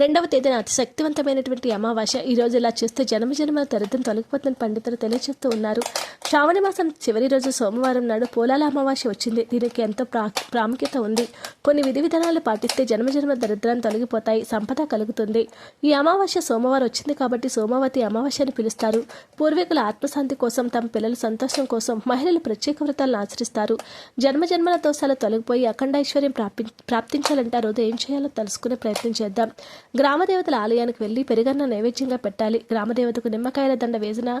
రెండవ తేదీన అతి శక్తివంతమైనటువంటి అమావాస్య. ఈ రోజు ఇలా చేస్తే జన్మ జన్మల దరిద్రం తొలగిపోతుందని పండితులు తెలియజేస్తూ ఉన్నారు. శ్రావణ మాసం చివరి రోజు సోమవారం నాడు పోలాల అమావాస్య వచ్చింది. దీనికి ఎంతో ప్రా ప్రాముఖ్యత ఉంది. కొన్ని విధి విధానాలు పాటిస్తే జన్మ జన్మ దరిద్రాన్ని తొలగిపోతాయి. సంపద కలుగుతుంది. ఈ అమావాస్య సోమవారం వచ్చింది కాబట్టి సోమవతి అమావాస్య అని పిలుస్తారు. పూర్వీకుల ఆత్మశాంతి కోసం తమ పిల్లల సంతోషం కోసం మహిళలు ప్రత్యేక వ్రతాలను ఆచరిస్తారు. జన్మజన్మల దోషాలు తొలగిపోయి అఖండ ఐశ్వర్యం ప్రాప్తించాలంటే ఆ రోజు ఏం చేయాలో తెలుసుకునే ప్రయత్నం చేద్దాం. గ్రామదేవతల ఆలయానికి వెళ్ళి పెరుగన్న నైవేద్యంగా పెట్టాలి. గ్రామదేవతకు నిమ్మకాయల దండ వేసిన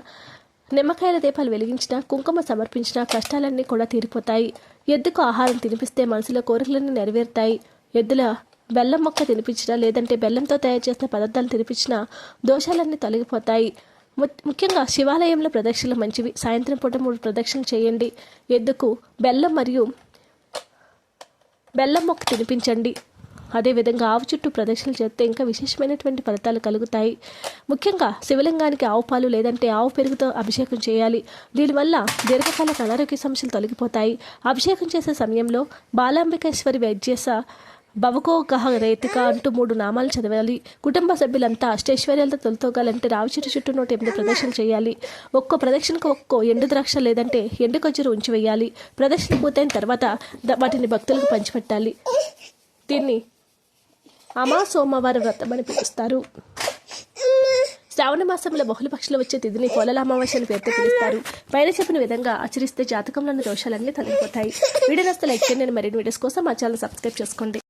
నిమ్మకాయల దీపాలు వెలిగించిన కుంకుమ సమర్పించిన కష్టాలన్నీ కూడా తీరిపోతాయి. ఎద్దుకు ఆహారం తినిపిస్తే మనసులో కోరికలన్నీ నెరవేరుతాయి. ఎద్దుల బెల్లం మొక్క తినిపించినా లేదంటే బెల్లంతో తయారు చేసిన పదార్థాలు తినిపించినా దోషాలన్నీ తొలగిపోతాయి. ము- ముఖ్యంగా శివాలయంలో ప్రదక్షిణలు మంచివి. సాయంత్రం పూట మూడు ప్రదక్షిణలు చేయండి. ఎద్దుకు బెల్లం మరియు బెల్లం మొక్క తినిపించండి. అదేవిధంగా ఆవు చుట్టూ ప్రదక్షిణలు చేస్తే ఇంకా విశేషమైనటువంటి ఫలితాలు కలుగుతాయి. ముఖ్యంగా శివలింగానికి ఆవు పాలు లేదంటే ఆవు పెరుగుతో అభిషేకం చేయాలి. దీనివల్ల దీర్ఘకాలిక అనారోగ్య సమస్యలు తొలగిపోతాయి. అభిషేకం చేసే సమయంలో బాలాంబికేశ్వరి వైద్యస భవకోగహ రేతిక అంటూ మూడు నామాలు చదవాలి. కుటుంబ సభ్యులంతా అష్టైశ్వర్యాలతో తొలతోగాలంటే రావి చెట్టు చుట్టూ నూట ఎనిమిది ప్రదక్షిణ చేయాలి. ఒక్కో ప్రదక్షిణకు ఒక్కో ఎండు ద్రాక్ష లేదంటే ఎండు ఖర్జూరు ఉంచి వేయాలి. ప్రదక్షిణ పూర్తయిన తర్వాత వాటిని భక్తులకు పంచిపెట్టాలి. దీన్ని అమా సోమవారం వ్రతం అని పిలుస్తారు. శ్రావణ మాసంలో బహుళపక్షులు వచ్చే తిథిని పోలల అమావాస్యని పేరుతో పిలుస్తారు. పైన చెప్పిన విధంగా ఆచరిస్తే జాతకంలోని దోషాలన్నీ తొలగిపోతాయి. వీడియో నస్తే లైక్ చేయండి మరిన్ని వీడియోస్ కోసం మా ఛానల్ సబ్స్క్రైబ్ చేసుకోండి.